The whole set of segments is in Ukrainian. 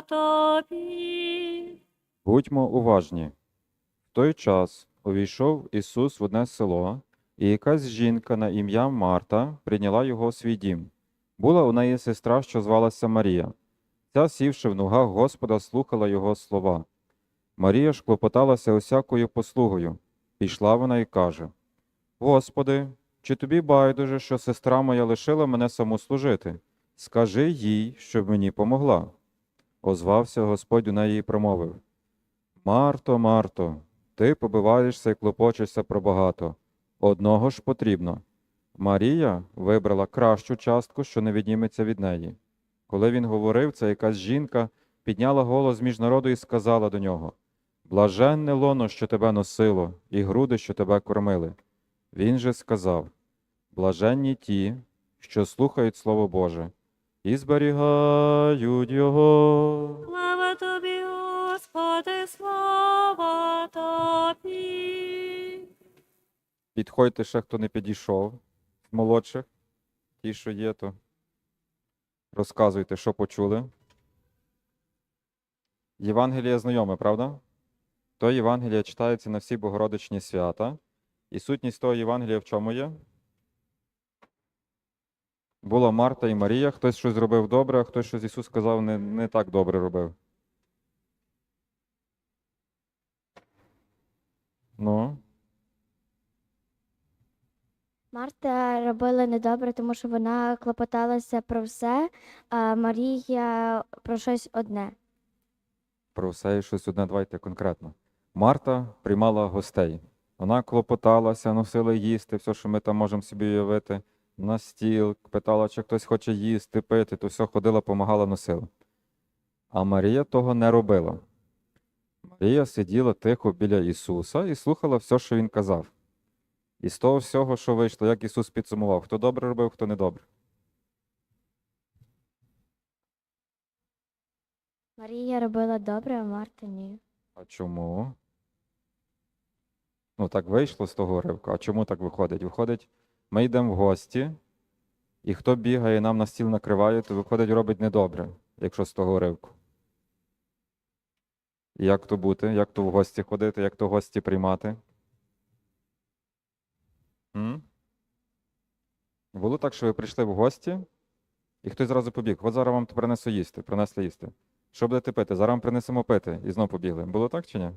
тобі. Будьмо уважні. В той час увійшов Ісус в одне село, і якась жінка на ім'я Марта прийняла його у свій дім. Була у неї сестра, що звалася Марія. Ця, сівши в ногах Господа, слухала його слова. Марія ж клопоталася усякою послугою. Пішла вона і каже: Господи, чи тобі байдуже, що сестра моя лишила мене саму служити? Скажи їй, щоб мені помогла. Озвався Господь у неї і промовив: Марто, Марто, ти побиваєшся і клопочешся про багато. Одного ж потрібно. Марія вибрала кращу частку, що не відніметься від неї. Коли він говорив, це якась жінка підняла голос між народу і сказала до нього: Блаженне лоно, що тебе носило, і груди, що тебе кормили. Він же сказав: Блаженні ті, що слухають Слово Боже, і зберігають його. Слава тобі, Господи, слава тобі. Підходьте ще, хто не підійшов з молодших, ті, що є, то розказуйте, що почули. Євангеліє знайоме, правда? То Євангеліє читається на всі богородичні свята. І сутність того Євангелія в чому є? Була Марта і Марія, хтось щось зробив добре, а хтось щось Ісус сказав не, не так добре робив. Ну, Марта робила недобре, тому що вона клопоталася про все, а Марія про щось одне. про все і щось одне давайте конкретно. Марта приймала гостей. Вона клопоталася, носила їсти, все, що ми там можемо собі уявити, на стіл, питала, чи хтось хоче їсти, пити, то все ходила, помагала, носила. А Марія того не робила. Марія сиділа тихо біля Ісуса і слухала все, що Він казав. І з того всього, що вийшло, як Ісус підсумував, хто добре робив, хто недобре. Марія робила добре, а Марта ні. А чому? Ну, так вийшло з того ривка. А чому так виходить? Виходить, ми йдемо в гості, і хто бігає, нам на стіл накриває, то виходить, робить недобре, якщо з того ривку. Як то бути? Як то в гості ходити, як то в гості приймати? М? Було так, що ви прийшли в гості, і хтось зразу побіг. От зараз вам принесу їсти, принесли їсти. Що будете пити? Зараз вам принесемо пити. І знов побігли. Було так чи ні?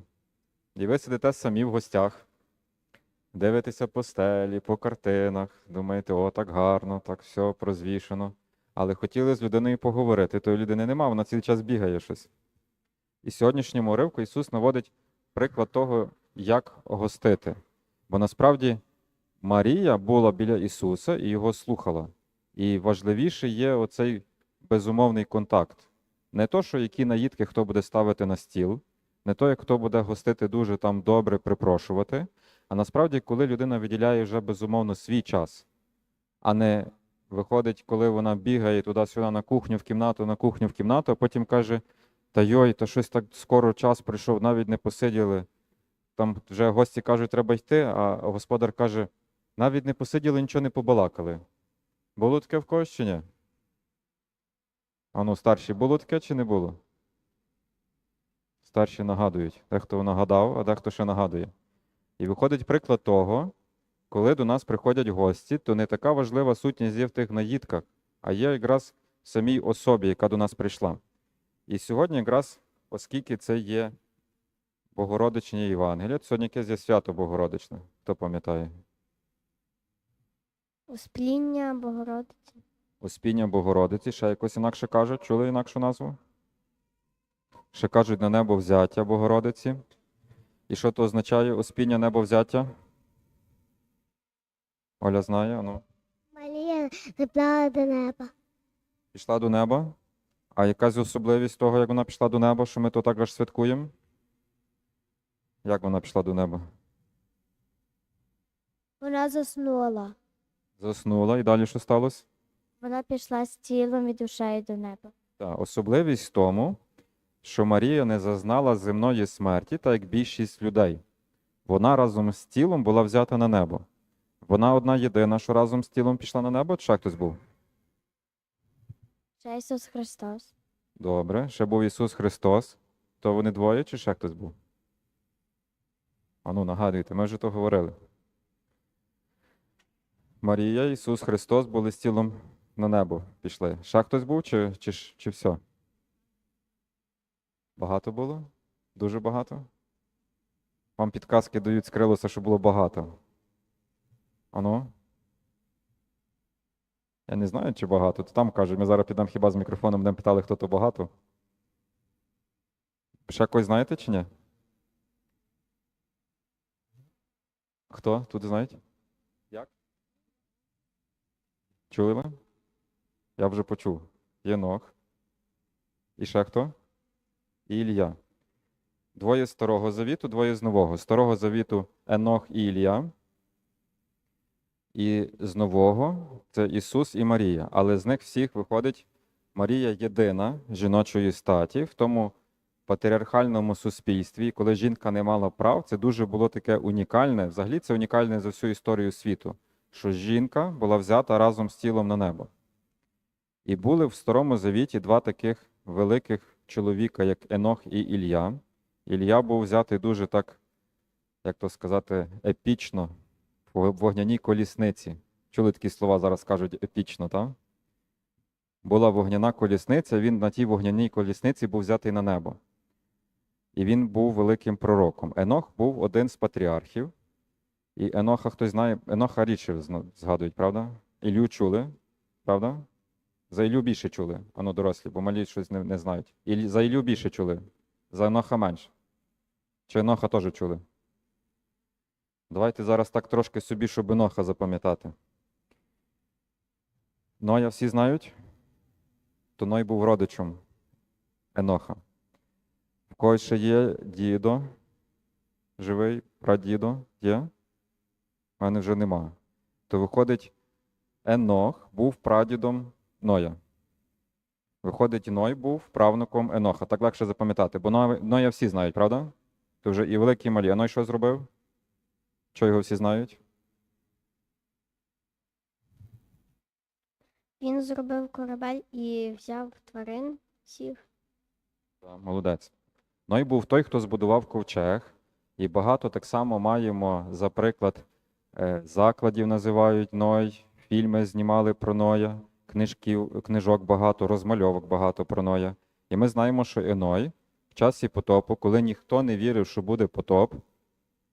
І ви сидите самі в гостях, дивитеся по стелі, по картинах, думаєте, о, так гарно, так все прозвішено. Але хотіли з людиною поговорити, тої людини нема, вона цілий час бігає щось. І сьогоднішньому уривку Ісус наводить приклад того, як гостити. Бо насправді Марія була біля Ісуса і його слухала. І важливіше є оцей безумовний контакт. Не то, що які наїдки хто буде ставити на стіл, не то, як хто буде гостити дуже там добре припрошувати, а насправді, коли людина виділяє вже безумовно свій час, а не виходить, коли вона бігає туди-сюди на кухню, в кімнату, на кухню, в кімнату, а потім каже: Та йой, то щось так скоро час прийшов, навіть не посиділи. Там вже гості кажуть, треба йти, а господар каже, навіть не посиділи, нічого не побалакали. Було таке в когось чи ні? А ну, старші, було таке чи не було? Старші нагадують. Дехто нагадав, а дехто ще нагадує. І виходить приклад того, коли до нас приходять гості, то не така важлива сутність є в тих наїдках, а є якраз в самій особі, яка до нас прийшла. І сьогодні, якраз, оскільки це є Богородичні Євангелія, сьогодні якесь є свято Богородичне. Хто пам'ятає? Успління Богородиці. Успіння Богородиці, ще якось інакше кажуть, чули інакшу назву? Ще кажуть на небо взяття Богородиці. І що то означає успіння небо взяття? Оля знає, ну. Марія забрала до неба. Пішла до неба. А якась особливість того, як вона пішла до неба, що ми то так аж святкуємо? Як вона пішла до неба? Вона заснула. Заснула і далі що сталося? Вона пішла з тілом і душею до неба. Так, особливість в тому, що Марія не зазнала земної смерті, так як більшість людей. Вона разом з тілом була взята на небо. Вона одна єдина, що разом з тілом пішла на небо, чи ще хтось був? Ще Ісус Христос. Добре. Ще був Ісус Христос. То вони двоє чи ще хтось був? Ану, нагадуйте, ми вже то говорили. Марія, Ісус Христос були з тілом на небо пішли. Ще хтось був, чи, чи, чи все? Багато було? Дуже багато? Вам підказки дають з Крилоса, що було багато. Ану? Я не знаю, чи багато. То там кажуть, ми зараз підемо хіба з мікрофоном, будемо питали, хто то багато. Ще когось знаєте чи ні? Хто? Тут знають? Як? Чули ви? Я вже почув. Єнох. І ще хто? І Ілля. Двоє Старого Завіту, двоє з Нового. Старого Завіту Енох і Ілля. І з Нового це Ісус і Марія. Але з них всіх виходить Марія єдина жіночої статі. В тому патріархальному суспільстві, коли жінка не мала прав, це дуже було таке унікальне. Взагалі це унікальне за всю історію світу, що жінка була взята разом з тілом на небо. І були в Старому Завіті два таких великих чоловіка, як Енох і Ілля. Ілля був взятий дуже так, як то сказати, епічно в вогняній колісниці. Чули такі слова зараз кажуть епічно, так? Була вогняна колісниця, він на тій вогняній колісниці був взятий на небо. І він був великим пророком. Енох був один з патріархів. І Еноха хтось знає, Еноха зна- згадують, правда? Ілю чули, правда? За Ілю більше чули, ану дорослі, бо малі щось не, не знають. Іль, за Ілю більше чули, за Еноха менше. Чи Еноха теж чули? Давайте зараз так трошки собі, щоб Еноха запам'ятати. Ноя всі знають? То Ной був родичем Еноха. В когось ще є дідо, живий, прадідо є? У мене вже нема. То виходить, Енох був прадідом Ноя. Виходить, Ной був правнуком Еноха. Так легше запам'ятати, бо Ноя, всі знають, правда? То вже і великі, і малі. А Ной що зробив? Що його всі знають? Він зробив корабель і взяв тварин всіх. Так, молодець. Ной був той, хто збудував ковчег, і багато так само маємо, за приклад, е, закладів називають Ной, фільми знімали про Ноя, книжків, книжок багато, розмальовок багато про Ноя. І ми знаємо, що Еной в часі потопу, коли ніхто не вірив, що буде потоп,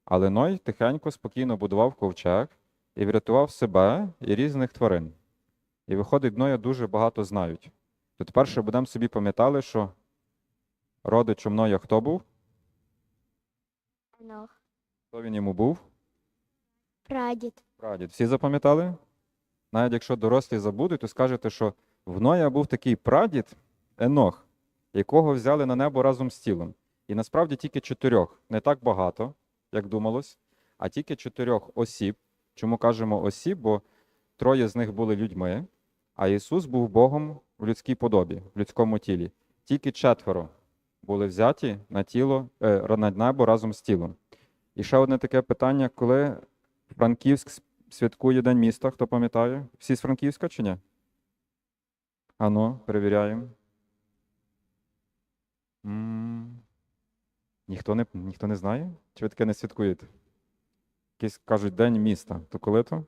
але Ной тихенько, спокійно будував ковчег і врятував себе і різних тварин. І виходить, Ноя дуже багато знають. То тепер ще будемо собі пам'ятали, що Родичем Ноя хто був? Енох. Хто він йому був? Прадід. Прадід. Всі запам'ятали? Навіть якщо дорослі забудуть, то скажете, що в Ноя був такий прадід Енох, якого взяли на небо разом з тілом. І насправді тільки чотирьох, не так багато, як думалось, а тільки чотирьох осіб. Чому кажемо осіб? Бо троє з них були людьми, а Ісус був Богом в людській подобі, в людському тілі. Тільки четверо були взяті на тіло, е, на небо разом з тілом. І ще одне таке питання, коли Франківськ святкує День міста, хто пам'ятає? Всі з Франківська чи ні? Ану, перевіряємо. М, Ніхто не, ніхто не знає? Чи ви таке не святкуєте? Якийсь кажуть День міста. То коли то?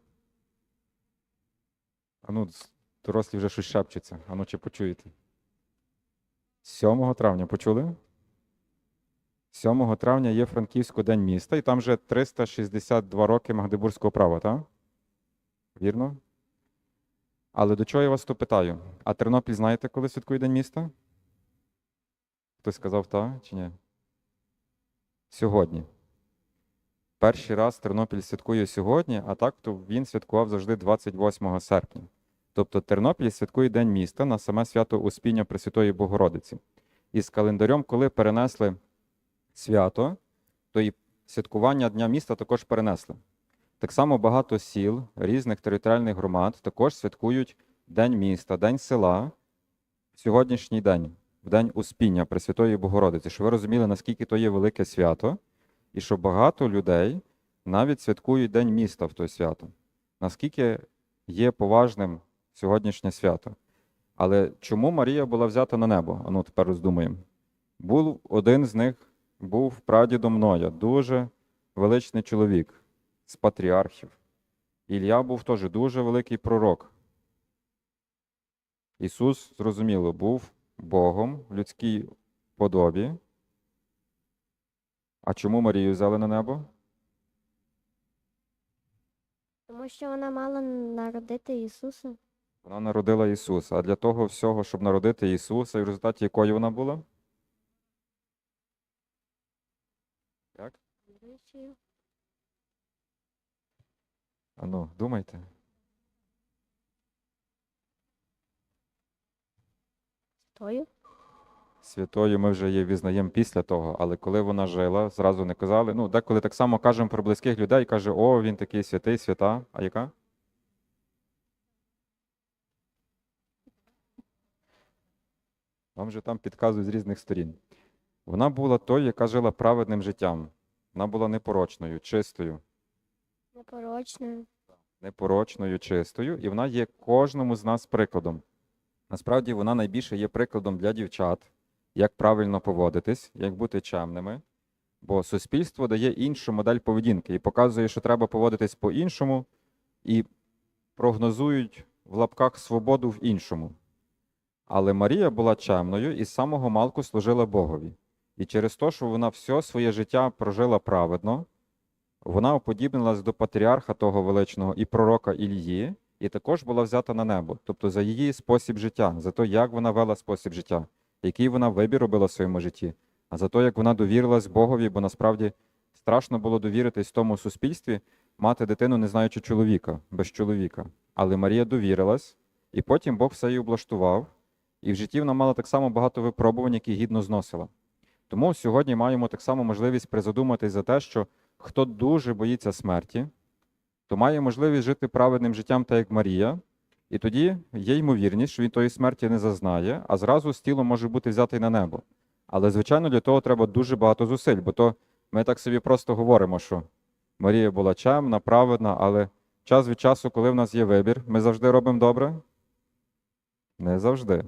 Ану, дорослі вже щось шепчуться. Ану, чи почуєте? 7 травня почули? 7 травня є Франківську День міста, і там вже 362 роки Магдебурзького права, так? Вірно? Але до чого я вас то питаю? А Тернопіль знаєте, коли святкує День міста? Хтось сказав так чи ні? Сьогодні. Перший раз Тернопіль святкує сьогодні, а так то він святкував завжди 28 серпня. Тобто Тернопіль святкує День міста на саме свято Успіння Пресвятої Богородиці. І з календарем, коли перенесли свято, то і святкування Дня міста також перенесли. Так само багато сіл, різних територіальних громад також святкують День міста, День села в сьогоднішній день, в День Успіння Пресвятої Богородиці, щоб ви розуміли, наскільки то є велике свято, і що багато людей навіть святкують День міста в той свято. Наскільки є поважним сьогоднішнє свято. Але чому Марія була взята на небо? Ану, тепер роздумуємо. Був один з них був прадідом Ноя, дуже величний чоловік з патріархів. Ілля був теж дуже великий пророк. Ісус, зрозуміло, був Богом в людській подобі. А чому Марію взяли на небо? Тому що вона мала народити Ісуса. Вона народила Ісуса. А для того всього, щоб народити Ісуса, і в результаті якої вона була? Як? Ану, думайте. Тою? Святою ми вже її візнаємо після того, але коли вона жила, зразу не казали. Ну, деколи так само кажемо про близьких людей, каже, о, він такий святий, свята. А яка? Вам же там підказують з різних сторін. Вона була тою, яка жила праведним життям. Вона була непорочною, чистою, Непорочною. непорочною, чистою, і вона є кожному з нас прикладом. Насправді вона найбільше є прикладом для дівчат, як правильно поводитись, як бути чемними. Бо суспільство дає іншу модель поведінки і показує, що треба поводитись по-іншому, і прогнозують в лапках свободу в іншому. Але Марія була чемною і з самого малку служила Богові. І через те, що вона все своє життя прожила праведно, вона уподібнилась до патріарха того величного і пророка Ільї, і також була взята на небо, тобто за її спосіб життя, за те, як вона вела спосіб життя, який вона вибір робила в своєму житті, а за те, як вона довірилась Богові, бо насправді страшно було довіритись тому суспільстві, мати дитину, не знаючи чоловіка, без чоловіка. Але Марія довірилась, і потім Бог все їй облаштував, і в житті вона мала так само багато випробувань, які гідно зносила. Тому сьогодні маємо так само можливість призадуматись за те, що хто дуже боїться смерті, то має можливість жити праведним життям, так як Марія, і тоді є ймовірність, що він тої смерті не зазнає, а зразу з тілом може бути взятий на небо. Але, звичайно, для того треба дуже багато зусиль, бо то ми так собі просто говоримо, що Марія була чемна, праведна, але час від часу, коли в нас є вибір, ми завжди робимо добре? Не завжди.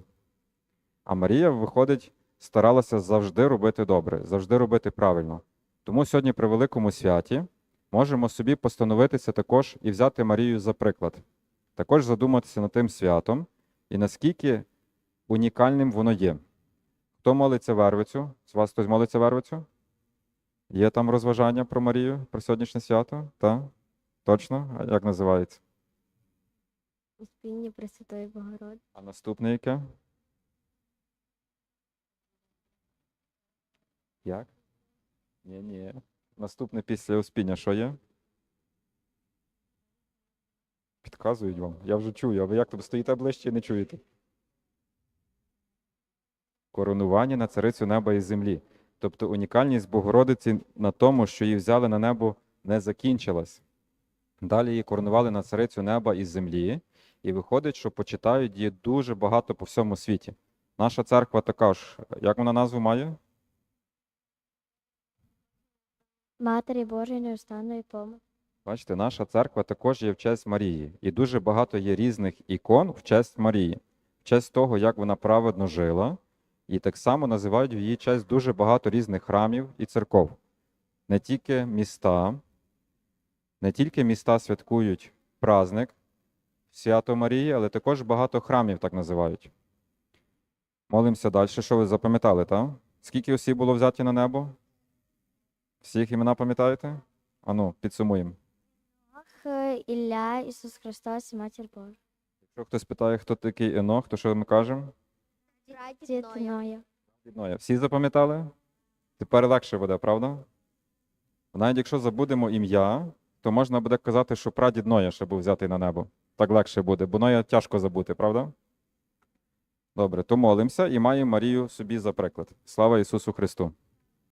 А Марія, виходить, старалася завжди робити добре, завжди робити правильно. Тому сьогодні при великому святі можемо собі постановитися також і взяти Марію за приклад. Також задуматися над тим святом і наскільки унікальним воно є. Хто молиться вервицю? З вас хтось молиться вервицю? Є там розважання про Марію, про сьогоднішнє свято? Так? Точно? А як називається? Успіння Пресвятої Богородиці. А наступне яке? Як? Ні, ні. Наступне після успіння що є? Підказують вам. Я вже чую, а ви як тут стоїте ближче і не чуєте? Коронування на царицю неба і землі. Тобто унікальність Богородиці на тому, що її взяли на небо, не закінчилась. Далі її коронували на царицю неба і землі, і виходить, що почитають її дуже багато по всьому світі. Наша церква така ж, як вона назву має? Матері Божої неустанної помилки. Бачите, наша церква також є в честь Марії, і дуже багато є різних ікон в честь Марії, в честь того, як вона праведно жила, і так само називають в її честь дуже багато різних храмів і церков. Не тільки міста, не тільки міста святкують праздник Свято Марії, але також багато храмів так називають. Молимося далі. Що ви запам'ятали, так? Скільки осіб було взяті на небо? Всіх імена пам'ятаєте? Ану, підсумуємо. Ах, е, Ілля, Ісус Христос і Матір Божа. Якщо хтось питає, хто такий Енох, то що ми кажемо? Дід Ноя. Ноя. Всі запам'ятали? Тепер легше буде, правда? Навіть якщо забудемо ім'я, то можна буде казати, що прадід Ноя ще був взятий на небо. Так легше буде, бо Ноя тяжко забути, правда? Добре, то молимося і маємо Марію собі за приклад. Слава Ісусу Христу!